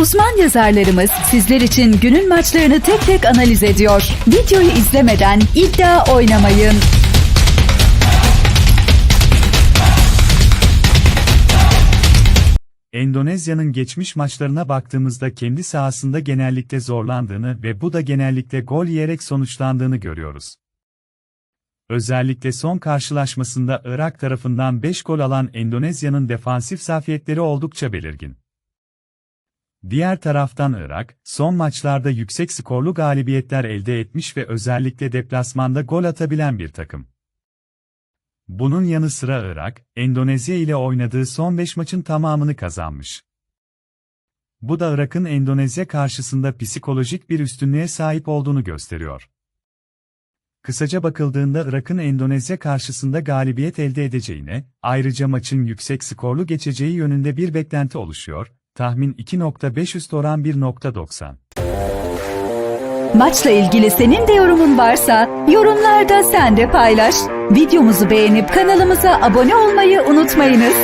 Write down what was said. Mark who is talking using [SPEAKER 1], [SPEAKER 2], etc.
[SPEAKER 1] Uzman yazarlarımız sizler için günün maçlarını tek tek analiz ediyor. Videoyu izlemeden iddia oynamayın.
[SPEAKER 2] Endonezya'nın geçmiş maçlarına baktığımızda kendi sahasında genellikle zorlandığını ve bu da genellikle gol yiyerek sonuçlandığını görüyoruz. Özellikle son karşılaşmasında Irak tarafından 5 gol alan Endonezya'nın defansif zafiyetleri oldukça belirgin. Diğer taraftan Irak, son maçlarda yüksek skorlu galibiyetler elde etmiş ve özellikle deplasmanda gol atabilen bir takım. Bunun yanı sıra Irak, Endonezya ile oynadığı son 5 maçın tamamını kazanmış. Bu da Irak'ın Endonezya karşısında psikolojik bir üstünlüğe sahip olduğunu gösteriyor. Kısaca bakıldığında Irak'ın Endonezya karşısında galibiyet elde edeceğine, ayrıca maçın yüksek skorlu geçeceği yönünde bir beklenti oluşuyor, tahmin 2.5 üst oran 1.90.
[SPEAKER 1] Maçla ilgili senin de yorumun varsa yorumlarda sen de paylaş. Videomuzu beğenip kanalımıza abone olmayı unutmayınız.